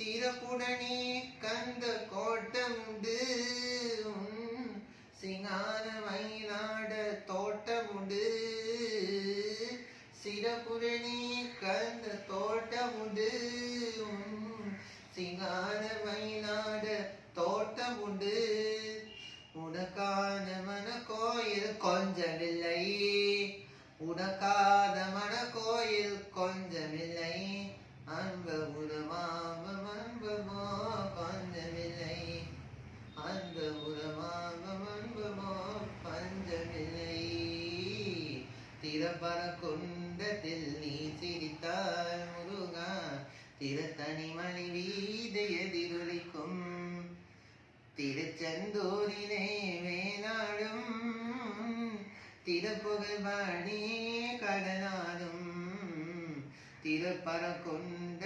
சிறப்புடனே கந்த கோட்டமுண்டு உன் சிங்கார மயிலாட தோட்டமுண்டு சிறப்புடனே கந்த தோட்டமுண்டு உன் சிங்கார மயிலாட தோட்டமுண்டு உனக்கான மன கோயில் கொஞ்சமில்லை உனக்கான திறப்பர குண்டத்தில் நீ சிரித்தாய் முருகா திருத்தணிமலை வீதி எதிரொலிக்கும். திருச்செந்தூரிலே வேளாடும் திருப்புகழ்பாடி கடலாடும். திருப்பரக்குன்